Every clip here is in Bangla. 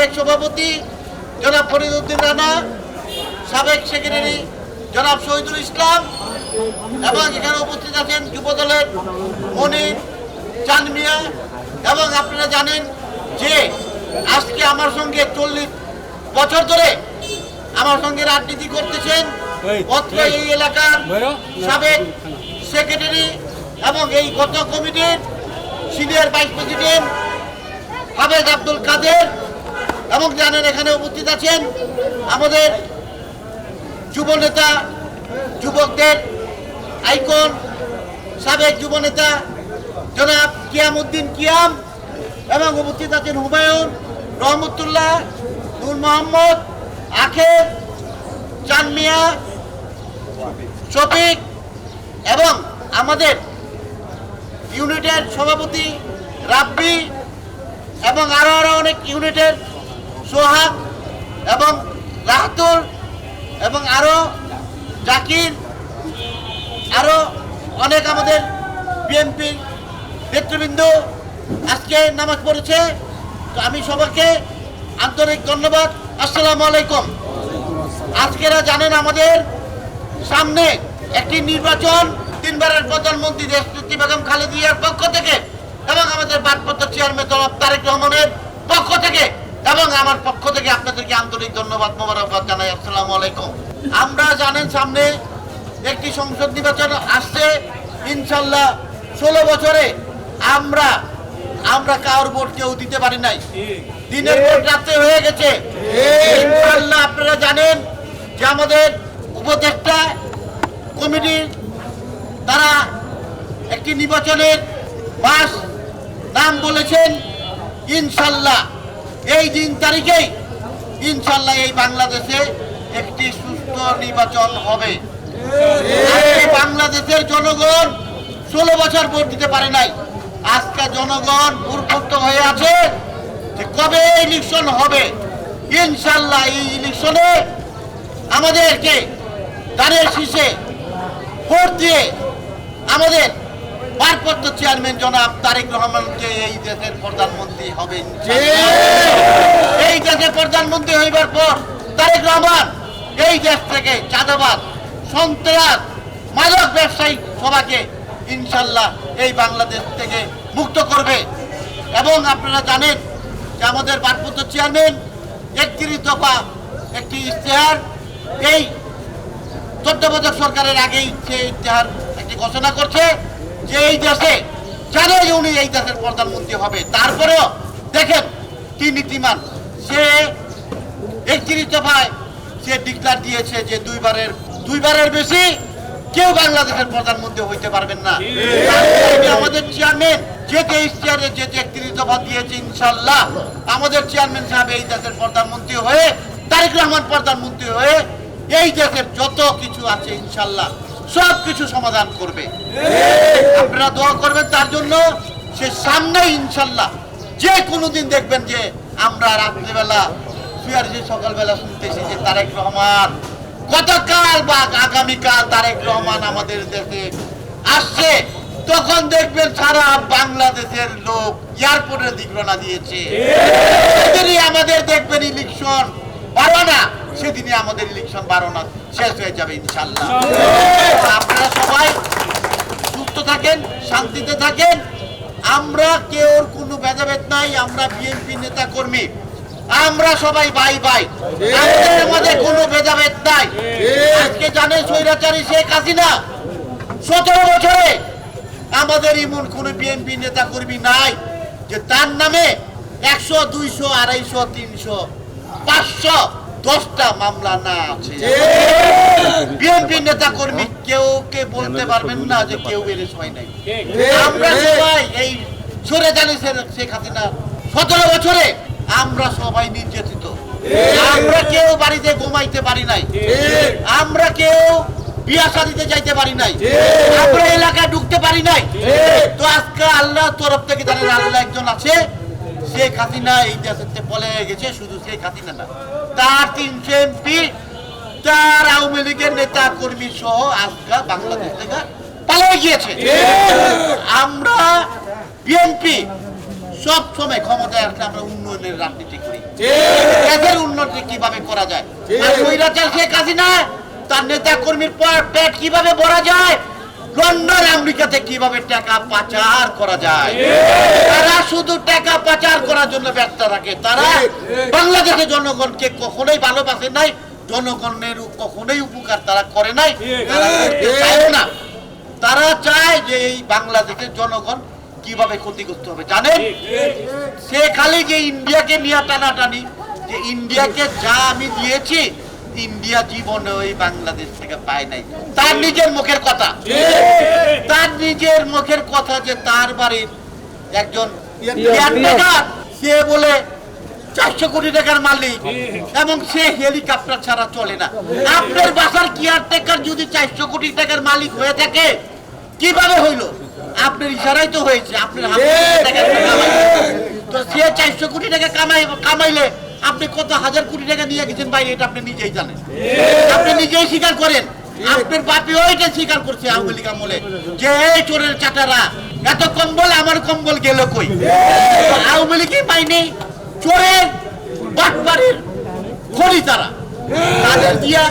সাবেক সভাপতি জনাব ফরিদউদ্দিন রানা সাবেক সেক্রেটারি জনাব শহীদুল ইসলাম এবং এখানে উপস্থিত আছেন যুবদলের মনির চাঁদ মিয়া। এবং আপনারা জানেন যে আজকে আমার সঙ্গে চল্লিশ বছর ধরে আমার সঙ্গে রাজনীতি করতেছেন অত্র এই। এলাকার সাবেক সেক্রেটারি এবং এই গত কমিটির senior vice president Habed Abdul Kader এবং জানেন এখানে উপস্থিত আছেন আমাদের যুব নেতা, যুবকদের আইকন, সাবেক যুব নেতা জনাব কিয়াম উদ্দিন কিয়াম এবং উপস্থিত আছেন হুমায়ুন, রহমতুল্লাহ, নূর মোহাম্মদ, আখের চান মিয়া শফিক এবং আমাদের ইউনিটের সভাপতি রাব্বি এবং আরও আরও অনেক ইউনিটের সোহাগ এবং রাহাতুল এবং আরও জাকির, আরও অনেক আমাদের বিএনপির নেতৃবৃন্দ আজকে নামাজ পড়েছে। তো আমি সবাইকে আন্তরিক ধন্যবাদ। আসসালামু আলাইকুম। আজকেরা জানেন আমাদের সামনে একটি নির্বাচন, তিনবারের প্রধানমন্ত্রী দেশনেত্রী বেগম খালেদিয়ার পক্ষ থেকে এবং আমাদের ভারপ্রাপ্ত চেয়ারম্যান তারেক রহমানের পক্ষ থেকে এবং আমার পক্ষ থেকে আপনাদেরকে আন্তরিক ধন্যবাদ, মোবারকবাদ জানাই। আসসালামু আলাইকুম। আমরা জানেন সামনে একটি সংসদ নির্বাচন আসছে। ইনশাল্লাহ ষোলো বছরে আমরা আমরা কার ভোট কেউ দিতে পারি নাই। দিনের ভোট রাত্রে হয়ে গেছে। ইনশাল্লাহ আপনারা জানেন যে আমাদের উপদেষ্টা কমিটি তারা একটি নির্বাচনের মাস নাম বলেছেন ইনশাল্লাহ। এই দিন তারিখেই ইনশাল্লাহ এই বাংলাদেশে একটি সুস্থ নির্বাচন হবে। বাংলাদেশের জনগণ ষোলো বছর ভোট দিতে পারে নাই। আজকে জনগণ মূর্খত্ব হয়ে আছে যে কবে ইলেকশন হবে। ইনশাল্লাহ এই ইলেকশনে আমাদেরকে দানের শীষে ভোট দিয়ে আমাদের ভারপ্রাপ্ত চেয়ারম্যান জনাব তারেক রহমানকে এই দেশের প্রধানমন্ত্রী হবে এই দেশের প্রধানমন্ত্রী হইবার পর তারেক রহমান এই দেশ থেকে চাঁদাবাদ সন্ত্রাস মাদক ব্যবসায়ী সবাইকে ইনশাল্লাহ এই বাংলাদেশ থেকে মুক্ত করবে। এবং আপনারা জানেন যে আমাদের ভারপ্রাপ্ত চেয়ারম্যান একত্রিশ দফা একটি ইশতেহার এই তত্ত্বাবধায়ক সরকারের আগেই সে ইতিহার একটি ঘোষণা করছে। যে এই দেশে জানে উনি এই দেশের প্রধানমন্ত্রী হবে? তারপরেও দেখেন কি নীতিমান। সে একত্রিশ দফায় সে ডিক্লার দিয়েছে যে দুইবারের দুইবারের বেশি কেউ বাংলাদেশের প্রধানমন্ত্রী হইতে পারবেন না। আমাদের চেয়ারম্যান যে তেইশ চেয়ারে যে একত্রিশ দফা দিয়েছে, ইনশাল্লাহ আমাদের চেয়ারম্যান সাহেব এই দেশের প্রধানমন্ত্রী হয়ে তারেক রহমান প্রধানমন্ত্রী হয়ে এই দেশের যত কিছু আছে, ইনশাল্লাহ সব কিছু সমাধান করবে। আপনারা দোয়া করবেন, তার জন্য সে সামনে ইনশাল্লাহ যে কোনো দিন দেখবেন যে আমরা রাত্রিবেলা সকালবেলা শুনতেছি যে তারেক রহমান, গতকাল বা আগামীকাল তারেক রহমান আমাদের দেশে আসছে। তখন দেখবেন সারা বাংলাদেশের লোক এয়ারপোর্টের দিক রওনা দিয়েছে আমাদের দেখবেন ইলেকশন বারো না। সেদিনই আমাদের ইলেকশন বারো না শেষ হয়ে যাবে ইনশাল্লাহ আপনারা সবাই সুস্থ থাকেন শান্তিতে থাকেন। আমরা কেউ কোনো ভেদাভেদ নাই আমরা বিএনপি নেতা কর্মী। আমরা সবাই ভাই ভাই আমাদের কোনো ভেদাভেদ নাই। আজকে জানেন স্বৈরাচারী শেখ হাসিনা। সতেরো বছরে আমাদের এমন কোন বিএনপি নেতা কর্মী নাই যে তার নামে একশো দুইশো আড়াইশো তিনশো পাঁচশো দশটা মামলা না আছে। বিএনপি নেতা কর্মী কেউ কে বলতে পারবেন না যে কেউ এরেস হয় নাই। আমরা সবাই এই সরে জানি শেখ হাসিনা সতেরো বছরে আমরা সবাই নির্যাতিত। আমরা কেউ বাড়িতে ঘুমাইতে পারি নাই। আমরা কেউ বিয়া শাদিতে যাইতে পারি নাই। আমরা এলাকায় ঢুকতে পারি নাই। তো আজকে আল্লাহ তরফ থেকে জানেন আল্লাহ একজন আছে শেখ হাসিনা এই দেশের পলে গেছে শুধু শেখ হাসিনা না। তার তিনশো এমপি তার আওয়ামী লীগের নেতা কর্মী সহ আজকে বাংলাদেশ থেকে পালিয়ে গিয়েছে। আমরা বিএনপি সব সময় ক্ষমতায় আসলে আমরা উন্নয়নের রাজনীতি করি। দেশের উন্নতি কীভাবে করা যায়? শেখ হাসিনা, তার নেতা কর্মীর পেট কীভাবে ভরা যায়? লন্ডন, আমেরিকাতে কীভাবে টাকা পাচার করা যায়? তারা শুধু টাকা পাচার করার জন্য ব্যস্ত থাকে। তারা বাংলাদেশের জনগণকে কখনোই ভালোবাসে নাই, জনগণের কখনোই উপকার তারা করে নাই। তারা চায়ও না। তারা চায় যে এই বাংলাদেশের জনগণ কীভাবে ক্ষতিগ্রস্ত হবে, জানেন? সে খালি যে ইন্ডিয়াকে নিয়ে টানাটানি, যে ইন্ডিয়াকে যা আমি দিয়েছি ইন্ডিয়া জীবনে ওই বাংলাদেশ থেকে পায় নাই। তার নিজের মুখের কথা। তার নিজের মুখের কথা যে তার বাড়ির একজন সে বলে চারশো কোটি টাকার মালিক এবং সে হেলিকপ্টার ছাড়া চলে না। আপনার বাসার কেয়ারটেকার যদি চারশো কোটি টাকার মালিক হয়ে থাকে কীভাবে হইল? আপনার ইশারাই তো হয়েছে আপনার তো সে চারশো কোটি টাকা কামাই কামাইলে আপনি কত হাজার কোটি টাকা নিয়ে গেছেন ভাই, এটা আপনি নিজেই জানেন। আপনি নিজেই স্বীকার করেন। আপনার বাপি ওইটা স্বীকার করছে আওয়ামী লীগ আমলে। যে এই চোরের চাটারা এত কম্বল, আমার কম্বল গেল কই? আওয়ামী লীগই পাইনি চোরের বাটবাড়ির খনি তারা তাদের দিয়া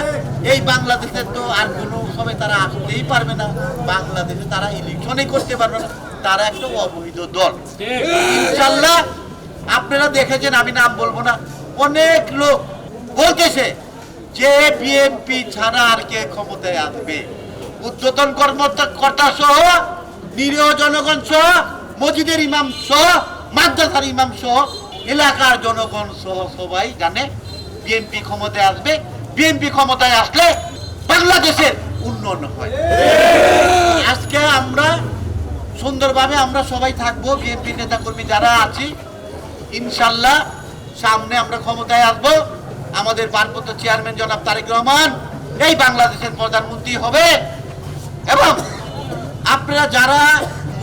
এই বাংলাদেশের তো আর কোনো সময় তারা আসতেই পারবে না। বাংলাদেশে তারা ইলেকশনই করতে পারবে না। তারা একটা অবৈধ দল। ইনশাল্লাহ, আপনারা দেখেছেন, আমি নাম বলব না অনেক লোক বলতেছে যে বিএনপি ছাড়া আর কে ক্ষমতায় আসবে। উদ্যতন কর্মকর্তা সহ, নিরীহ জনগণ সহ, মসজিদের ইমাম সহ, মাদ্রাসার ইমাম সহ, এলাকার জনগণ সহ সবাই জানে বিএনপি ক্ষমতায় আসবে। বিএনপি ক্ষমতায় আসলে বাংলাদেশের উন্নয়ন হয়। আজকে আমরা সুন্দরভাবে আমরা সবাই থাকব। বিএনপি নেতা কর্মী যারা আছি, ইনশাল্লাহ সামনে আমরা ক্ষমতায় আসব। আমাদের ভারপ্রাপ্ত চেয়ারম্যান জনাব তারেক রহমান, এই বাংলাদেশের প্রধানমন্ত্রী হবে। এবং আপনারা যারা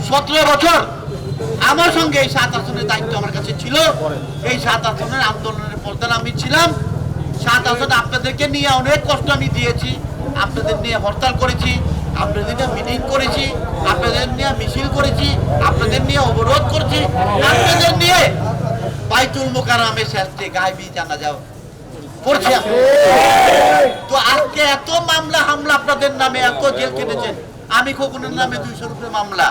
সতেরো বছর আমার সঙ্গে এই সাত আসনের দায়িত্ব আমার কাছে ছিল, এই সাত আসনের আন্দোলনের প্রধান আমি ছিলাম। সাত আসন আপনাদেরকে নিয়ে অনেক কষ্ট আমি দিয়েছি, আপনাদের নিয়ে হরতাল করেছি, আপনাদের নিয়ে মিটিং করেছি, আপনাদের নিয়ে মিছিল করেছি, আপনাদের নিয়ে অবরোধ করেছি, আপনাদের নিয়ে বাইতুল মোকারামে শেষে গাইবি জানা যাও। তো আজকে এত মামলা, হামলা আপনাদের নামে, এত জেল কেটেছেন আমি খোকনের নামে দুইশোর উপরে মামলা।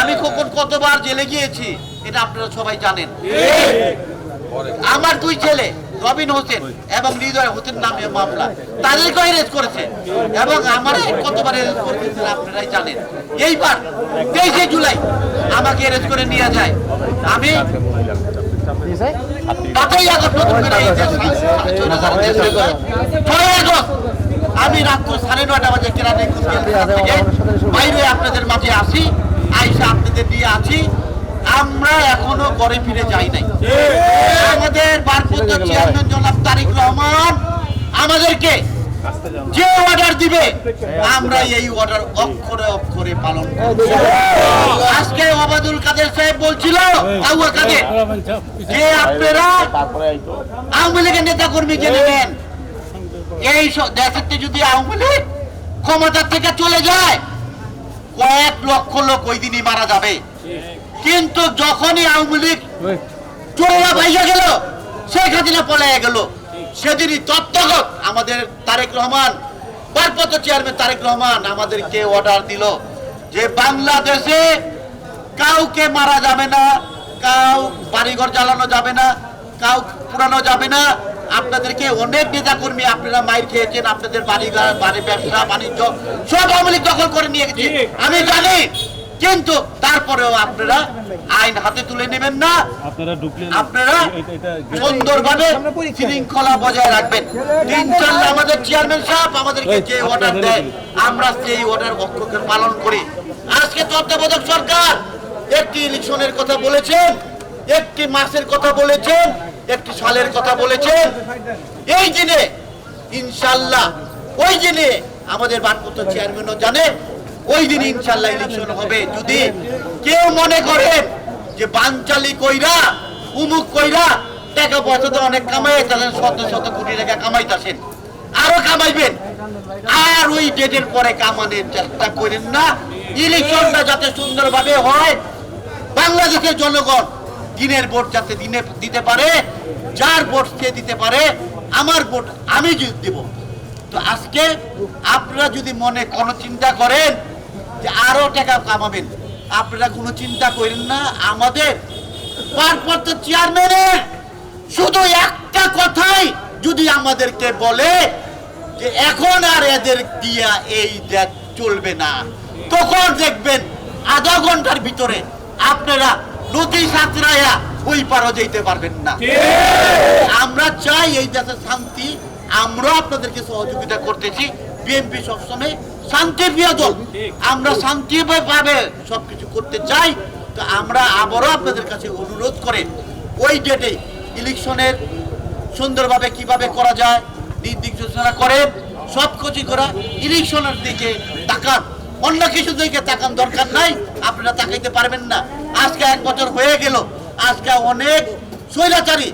আমি খোকন কতবার জেলে গিয়েছি, এটা আপনারা সবাই জানেন। আমার দুই ছেলে, রবিন হোসেন এবং হৃদয় হোসেন নামে মামলা। তাদেরকে অ্যারেস্ট করেছে এবং আমার কতবার অ্যারেস্ট করেছে আপনারাই জানেন। এইবার তেইশে জুলাই আমাকে অ্যারেস্ট করে নিয়ে যায়। আমি আগস্ট আমি রাত্র সাড়ে নয়টা বাজে কেরানে বাইরে আপনাদের মাঝে আসি আইসা আপনাদের দিয়ে আছি। আমরা এখনও ঘরে ফিরে যাই নাই। আমাদের ভারপ্রাপ্ত চেয়ারম্যান জনাব তারিক রহমান আমাদেরকে যে অর্ডার দিবে আমরা এই অর্ডার অক্ষরে অক্ষরে পালন আজকে ওবায়দুল কাদের সাহেব বলছিল আউয়া কাদের, যে আপনারা আওয়ামী লীগের নেতা কর্মী জেনে নেন এই দেশেতে যদি আওয়ামী লীগ ক্ষমতা থেকে চলে যায়, কয়েক লক্ষ লোক ওই দিনই মারা যাবে। কিন্তু যখনই আওয়ামী লীগ চোরা ভাইয়া গেল, শেখ হাসিনা পলাইয়া গেল সেদিনই তত্ত্বগত আমাদের তারেক রহমান ভারপ্রাপ্ত চেয়ারম্যান তারেক রহমান আমাদেরকে অর্ডার দিল যে বাংলাদেশে কাউকে মারা যাবে না কাউ বাড়িঘর জ্বালানো যাবে না কাউ পুরানো যাবে না। আপনাদেরকে অনেক নেতা কর্মী আপনারা মাইর খেয়েছেন আপনাদের বাড়িঘর বাড়ি ব্যবসা বাণিজ্য সব আওয়ামী দখল করে নিয়ে গেছে। আমি জানি কিন্তু তারপরেও আপনারা আইন হাতে তুলে নেবেন না। আপনারা সুন্দরভাবে শৃঙ্খলা বজায় রাখবেন। ইনশাল্লাহ আমাদের চেয়ারম্যান সাহেব আমাদেরকে যে অর্ডার দেয় আমরা সেই অর্ডার অক্ষরে পালন করি। আজকে তত্ত্বাবধায়ক সরকার একটি ইলেকশনের কথা বলেছেন একটি মাসের কথা বলেছেন একটি সালের কথা বলেছেন। এই দিনে ইনশাল্লাহ ওই দিনে আমাদের বানপত্র চেয়ারম্যানও জানে ওই দিন ইনশাল্লাহ ইলেকশন হবে। যদি কেউ মনে করেন যে বানচালি কইরা, উমুক কইরা টাকা পয়সা তো অনেক কামাই তাদের শত শত কোটি টাকা কামাইতাছেন। আরও কামাইবেন। আর ওই ডেটের পরে কামানোর চেষ্টা করেন না। ইলেকশনটা যাতে সুন্দরভাবে হয়, বাংলাদেশের জনগণ দিনের ভোট যাতে দিনে দিতে পারে, যার ভোট সে দিতে পারে, আমার ভোট আমি দেব। তো আজকে আপনারা যদি মনে কোনো চিন্তা করেন যে আরও টাকা কামাবেন। আপনারা কোনো চিন্তা করেন না, আমাদের ভারপ্রাপ্ত চেয়ারম্যানের শুধু একটা কথাই যদি আমাদেরকে বলে যে এখন আর এদের দিয়া এই দেশ চলবে না। তখন দেখবেন আধা ঘণ্টার ভিতরে আপনারা নদী সাঁতরাইয়া ওই পারও যেতে পারবেন না। আমরা চাই এই দেশে শান্তি আমরা আপনাদেরকে সহযোগিতা করতেছি। বিএনপি সবসময় শান্তির প্রিয় দল আমরা শান্তিভাবে সবকিছু করতে চাই। তো আমরা আবারও আপনাদের কাছে অনুরোধ করে ওই ডেটে ইলেকশনের সুন্দরভাবে কীভাবে করা যায় নির্দিষ্টনা করেন সব কিছু করা ইলেকশনের দিকে তাকান। অন্য কিছু দিকে তাকান দরকার নাই আপনারা তাকাইতে পারবেন না। আজকে এক বছর হয়ে গেল আজকে অনেক স্বৈরাচারী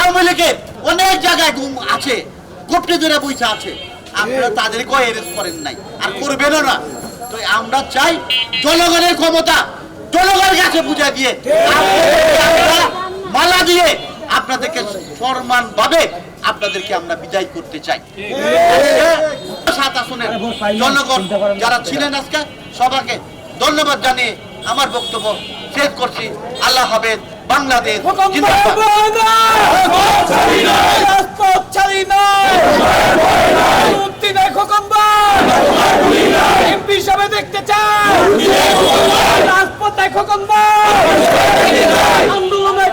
আওয়ামী লীগের অনেক জায়গায় গুম আছে গোপনে ধরে বইসা আছে। আপনারা তাদেরকেও এরেস্ট করেন নাই। আর করবেনও না। তো আমরা চাই জনগণের ক্ষমতা, জনগণের কাছে বুঝা দিয়ে মালা দিয়ে আপনাদেরকে সম্মান ভাবে আপনাদেরকে আমরা বিদায় করতে চাই। সাত আসনের জনগণ যারা ছিলেন আজকে, সবাইকে ধন্যবাদ জানিয়ে আমার বক্তব্য শেষ করছি। আল্লাহ হাফেজ, বাংলাদেশ জিন্দাবাদ। রাজপথ ছাড়ি নাই মুক্তি নাই খোকনবার এমপি হিসাবে দেখতে চাই রাজপথ নাই খোকনবার আন্দোলনে